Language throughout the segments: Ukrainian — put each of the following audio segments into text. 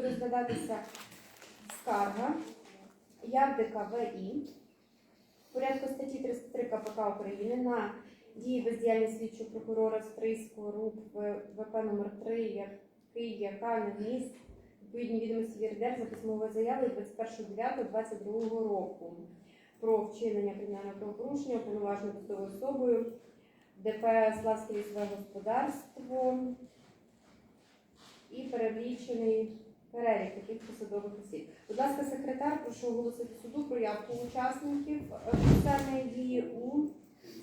буде розглядатися скарга. Явдика ВІ в порядку статті 33 КПК України на дії бездіяльність слідчого прокурора Стрийського РУП ВП номер 3 який яка не вніс відповідні відомості ЄРДР за письмовою заявою 21.09.22 року про вчинення кримінального правопорушення уповноваженою посадовою особою ДП Славське лісове господарство і перелічений перелік таких посадових осіб. Будь ласка, секретар, прошу оголосити суду про явку учасників е, процесуальної дії у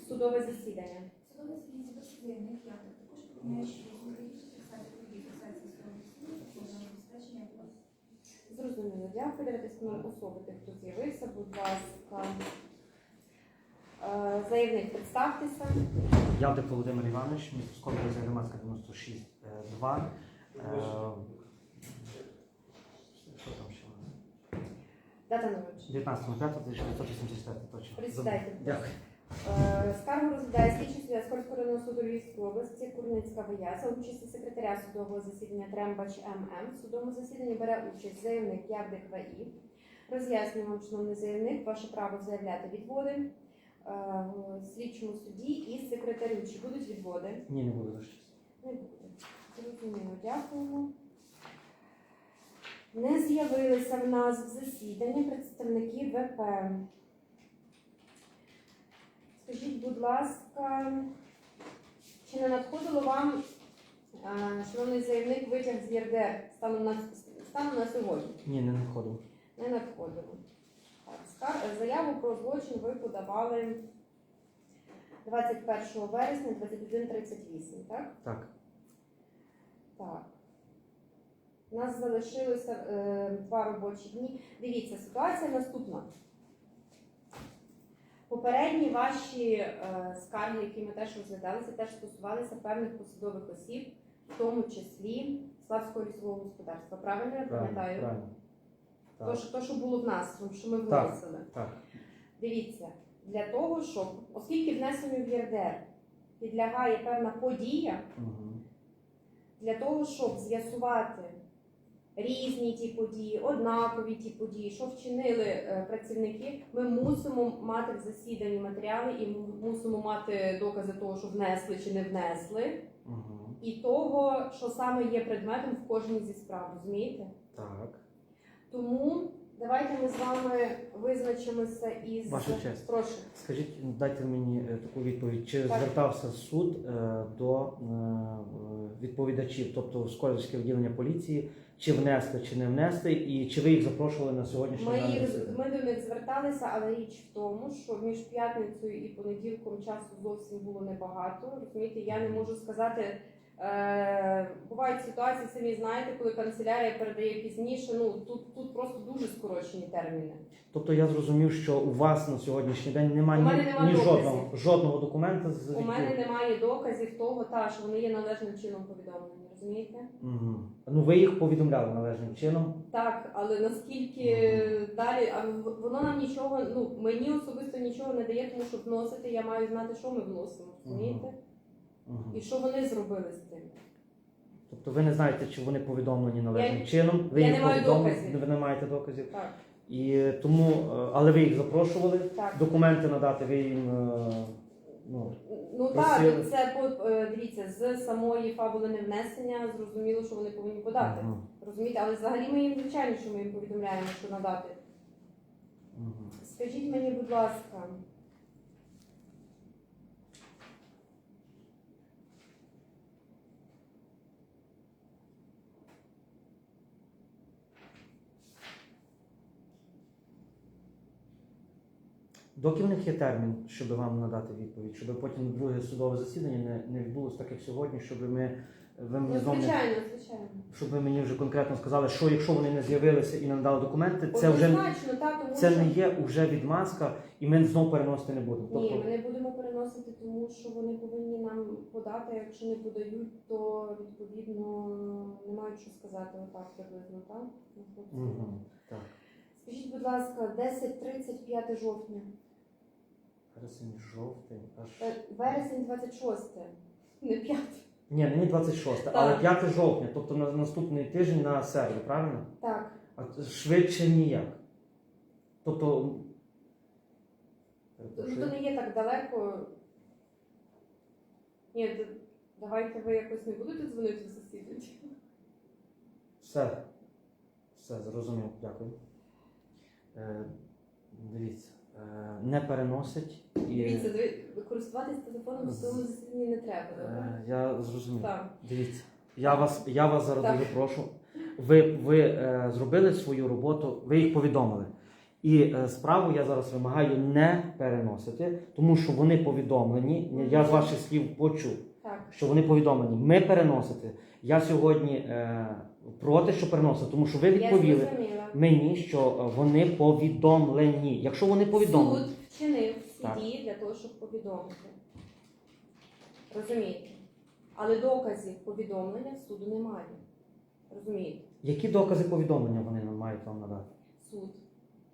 судове засідання. Судове засідання завершення п'ятих також пропонує, що. Зрозуміло, дякую. Давайте встановимо особи тих, хто з'явився. Будь ласка, Е, заявник, представтеся. Явдик Володимир Іванович, місто Скоро, громадська 96 е, 2. Е, Що там ще? у нас? Дата народження. 19.05.1984 точно. Присідайте. Дякую. Е, Скаргу розглядає слідчий суддя Скольського суду Львівської області Курницька ВЯ. За участі секретаря судового засідання Трембач ММ. В судовому засіданні бере участь заявник Явдик ВІ. Роз'яснюю вам, шановний заявник, ваше право заявляти відводи е, слідчому суді і секретарю. Чи будуть відводи? Ні, не буду лише. Не буде. Зрозуміло, дякуємо. Не з'явилися в нас в засіданні представники ВП. Скажіть, будь ласка, чи не надходило вам, шановний заявник, витяг з ЄРДР станом на, станом на сьогодні? Ні, не надходив. Не надходило. Так, заяву про злочин ви подавали 21 вересня 21.38, так? Так. Так. У нас залишилося е, два робочі дні. Дивіться, ситуація наступна. Попередні ваші е, скарги, які ми теж розглядали, це теж стосувалися певних посадових осіб, в тому числі Славського лісового господарства. Правильно я пам'ятаю? правильно. То, що, то, що було в нас, що ми Так. так. Дивіться, для того, щоб, оскільки внесенню в ЄРДР підлягає певна подія, Угу. для того, щоб з'ясувати різні ті події, однакові ті події, що вчинили е, працівники, ми мусимо мати в засіданні матеріали і му- мусимо мати докази того, що внесли чи не внесли, Угу. і того, що саме є предметом в кожній зі справ, розумієте? Так. Тому давайте ми з вами визначимося із Ваша честь. прошу. Скажіть, дайте мені е, таку відповідь. Чи Так. звертався суд е, до е, відповідачів, тобто Сколівське відділення поліції, чи внесли, чи не внесли, і чи ви їх запрошували на сьогоднішнє Ми, їх- засідання? ми до них зверталися, але річ в тому, що між п'ятницею і понеділком часу зовсім було небагато. Розумієте, я не можу сказати. Е, бувають ситуації, самі знаєте, коли канцелярія передає пізніше. Ну тут, тут просто дуже скорочені терміни. Тобто я зрозумів, що у вас на сьогоднішній день немає ні, мене нема ні жодного, жодного документа з У мене немає доказів того, та що вони є належним чином повідомлені. Розумієте? Угу. Ну ви їх повідомляли належним чином. Так, але наскільки далі, а воно нам нічого, ну мені особисто нічого не дає, тому що вносити я маю знати, що ми вносимо. Розумієте? Угу. І що вони зробили з тим? Тобто ви не знаєте, чи вони повідомлені належним Я- чином. Ви я їх не маю повідомили, доказів. ви не маєте доказів. Так, І тому, е, але ви їх запрошували. так. Документи надати ви їм. е, Ну, Ну Просили. так, це по е, дивіться, з самої фабули не внесення зрозуміло, що вони повинні подати. мгм, Розумієте, але взагалі ми їм звичайно, що ми їм повідомляємо, що надати. мгм. Скажіть мені, будь ласка, Доки в них є термін, щоб вам надати відповідь, щоб потім друге судове засідання не, не відбулося так, як сьогодні, щоб ми ви мені ну знову не звичайно, звичайно. щоб ви мені вже конкретно сказали, що якщо вони не з'явилися і не надали документи, це вже Однозначно, так, тому це що... не є вже відмазка, і ми знову переносити не будемо. Ні, Тобто, ми не будемо переносити, тому що вони повинні нам подати. а Якщо не подають, то відповідно не мають що сказати отак приблизно, так? Мгм, так. Скажіть, будь ласка, 10.30, 5 жовтня, Вересень, жовтень, аж Е, вересень 26, не 5. Ні, нині 26, Так. але 5 жовтня, тобто на наступний тиждень на середу, правильно? Так, А швидше ніяк. Тобто. ну то не є так далеко. Ні, давайте ви якось не будете дзвонити в засідання. Все. Все, зрозумів, дякую. Е, дивіться, е, не переносить і. Дивіться, ви користуватись телефоном в своєму засіданні не треба, добре? Е, я зрозумів. Так. Дивіться, я вас, я вас зараз Так. дуже прошу. Ви, ви е, зробили свою роботу, ви їх повідомили. І е, справу я зараз вимагаю не переносити, тому що вони повідомлені. Я з ваших слів почув, Так. що вони повідомлені. Ми переносити. Я сьогодні е, проти, що переносити, тому що ви відповіли мені, що е, вони повідомлені. Якщо вони повідомлені, Суд вчинив Так. дії для того, щоб повідомити. Розумієте? Але доказів повідомлення в суду немає. Розумієте? які докази повідомлення вони нам мають вам надати? Суд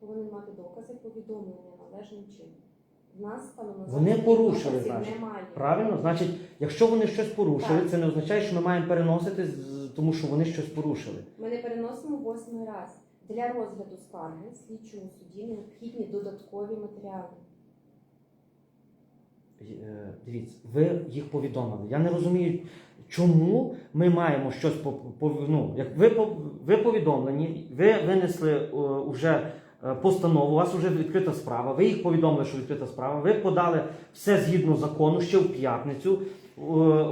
повинен мати докази повідомлення належним чином. В нас Вони порушили, доказів значить. немає. Правильно? Значить, якщо вони щось порушили, Так. це не означає, що ми маємо переносити, з- тому що вони щось порушили. Ми не переносимо восьмий раз. Для розгляду скарги слідчому суді необхідні додаткові матеріали. Е, Дивіться, ви їх повідомили. Я не розумію, чому ми маємо щось по, по ну, як ви, по- ви повідомлені, ви винесли вже постанову, у вас вже відкрита справа, ви їх повідомили, що відкрита справа, ви подали все згідно закону ще в п'ятницю. Е,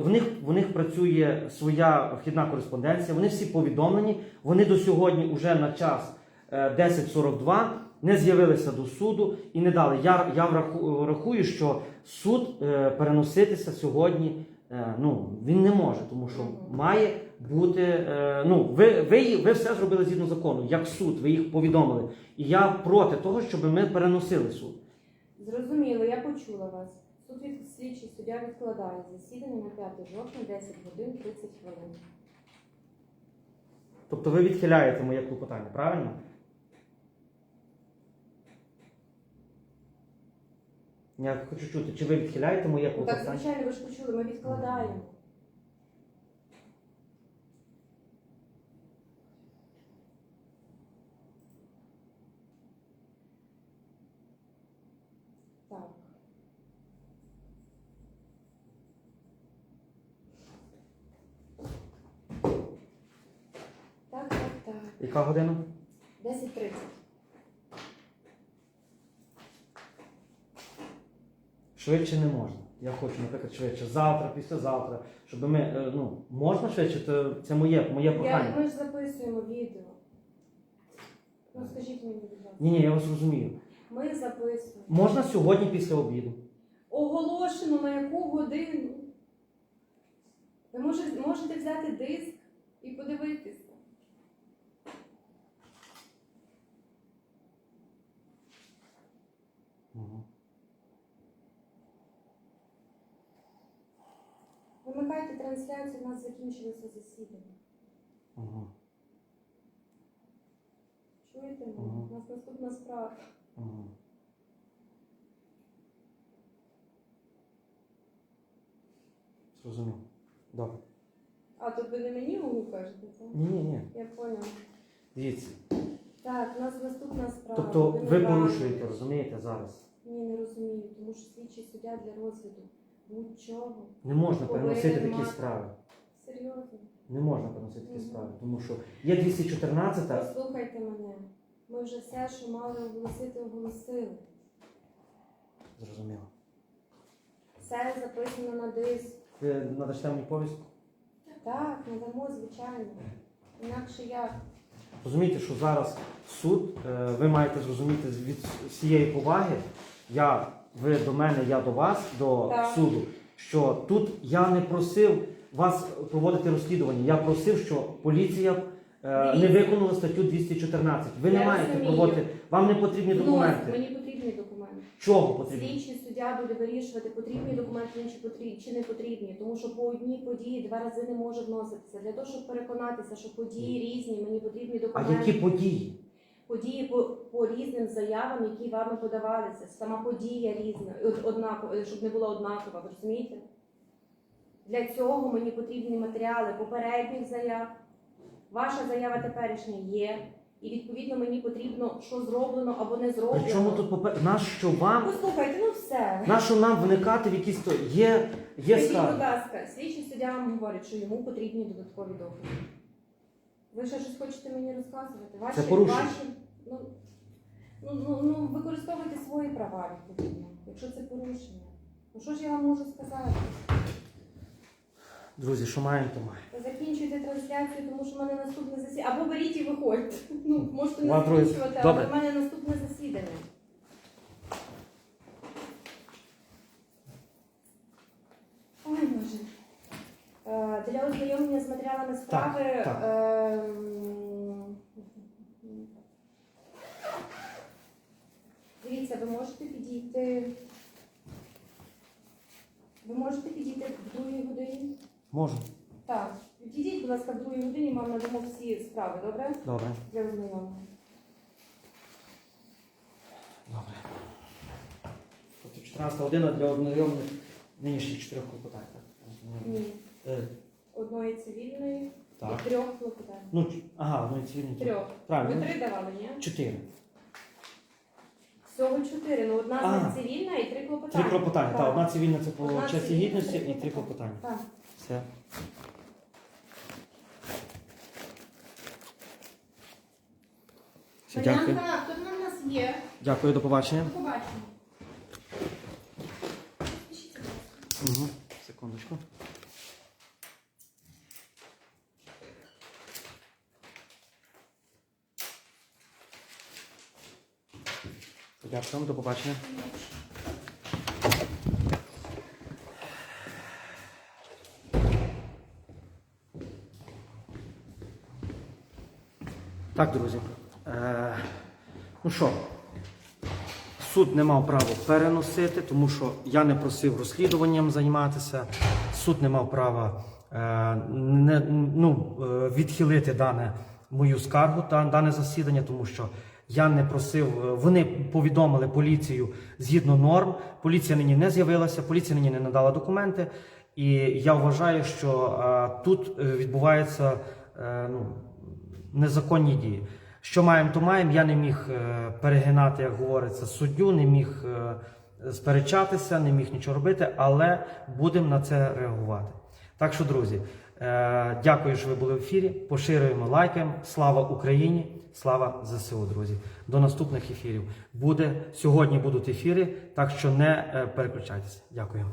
В них, в них працює своя вхідна кореспонденція, вони всі повідомлені, вони до сьогодні вже на час е, 10.42 не з'явилися до суду і не дали. Я, я рахую, що суд е, переноситися сьогодні е, ну, він не може, тому що має бути. е, ну, ви, ви, ви все зробили згідно закону, як суд, ви їх повідомили. І я проти того, щоб ми переносили суд. Зрозуміло, я почула вас. Суд від слідчий суддя відкладає засідання на 5 жовтня 10 годин 30 хвилин. Тобто ви відхиляєте моє клопотання, правильно? Я хочу чути, чи ви відхиляєте моє Ну, так, звичайно, ви ж почули, ми відкладаємо. Так. Так, так, так. Яка година? 10.30. Швидше не можна. Я хочу, наприклад, швидше. Завтра, післязавтра, щоб ми. е, Ну, можна швидше, то це моє, моє Я, ми ж записуємо відео. Ну скажіть мені, будь ласка. Ні, ні, я вас розумію. Ми записуємо. Можна сьогодні після обіду. Оголошено на яку годину. Ви можете, взяти диск і подивитися. Угу. Вимикайте трансляцію, у нас закінчилося засідання. Угу. Чуєте мене? Ага. У нас наступна справа. Угу. Зрозумів. Добре. А тут ви не мені кажете, це? Ні, ні, ні. Я поняла. Дивіться. Так, у нас наступна справа. Тобто ви порушуєте, розумієте, зараз. Ні, не розумію, тому що слідчий суддя для розгляду будь-чого. Не можна переносити такі мати. справи. Серйозно. Не можна переносити такі справи, тому що є 214 Послухайте мене. Ми вже все, що мали оголосити, оголосили. Зрозуміло. Все записано на диск. Ви надасте мені повістку? Так, надамо, звичайно. Інакше як? Розумієте, що зараз суд, е, ви маєте зрозуміти від всієї поваги, я, ви до мене, я до вас, до Так. суду, що тут я не просив вас проводити розслідування. Я просив, що поліція е, не Дивіться. виконала статтю 214. Ви не Я маєте розумію. проводити, вам не потрібні Ну, документи. мені потрібні документи. Чого потрібні? Слідчий суддя буде вирішувати, потрібні документи чи потрібні чи не потрібні, тому що по одній події два рази не може вноситися. Для того, щоб переконатися, що події різні, мені потрібні А документи. які події? Події по, по різним заявам, які вами подавалися. Сама подія різна, однакова, щоб не була однакова, ви розумієте? Для цього мені потрібні матеріали попередніх заяв. Ваша заява теперішня є. І відповідно мені потрібно, що зроблено або не зроблено. При чому тут попер... Нащо вам? Послухайте, ну все. Нащо нам вникати в якісь то є, є Скажіть, будь ласка, слідчий суддя вам говорить, що йому потрібні додаткові докази. Ви ще щось хочете мені розказувати? Ваші, Це порушення. Ваші, ну, ну, ну, ну, використовуйте свої права відповідно, якщо це порушення. Ну що ж я вам можу сказати? Друзі, що маємо, то маємо. Закінчуйте трансляцію, тому що в мене наступне засідання. Або беріть і виходьте. Ну, можете не Вам, друзі, закінчувати, але добре. в мене наступне засідання. Ой, Боже. Е, Для ознайомлення з матеріалами справи. так. ем, Дивіться, ви можете підійти. Ви можете підійти в другій годині? Можу. Так, підійдіть, будь ласка, в другій годині, вам надамо всі справи, добре? Добре. Для ознайомлення. Добре. Тобто 14 година для ознайомлення нинішніх чотирьох клопотань. так? Ні. Е, Одної цивільної Так. і трьох клопотань. Ну, ч- ага, ну і цивільні. Трьох. Правильно. Ви три давали, ні? Чотири. Всього чотири. Ну одна А. цивільна і три клопотання. Три клопотання. Так, одна цивільна це по Одна честі цивільна, гідності і три клопотання. Так. Все. Все, дякую. Мар'янка, хто там у нас є? Дякую, до побачення. До побачення. Угу. Секундочку. Дякую, до побачення. Так, друзі. Е, ну що, суд не мав права переносити, тому що я не просив розслідуванням займатися. Суд не мав права е, не, ну, відхилити дане мою скаргу та дане засідання, тому що я не просив. е, Вони повідомили поліцію згідно норм. Поліція нині не з'явилася, поліція нині не надала документи. І я вважаю, що е, тут е, відбуваються е, ну, незаконні дії. Що маємо, то маємо. Я не міг е, перегинати, як говориться, суддю, не міг е, сперечатися, не міг нічого робити, але будемо на це реагувати. Так що, друзі, дякую, що ви були в ефірі. Поширюємо лайкаємо. Слава Україні! Слава ЗСУ, друзі! До наступних ефірів. Буде сьогодні будуть ефіри, так що не е, переключайтеся. Дякую.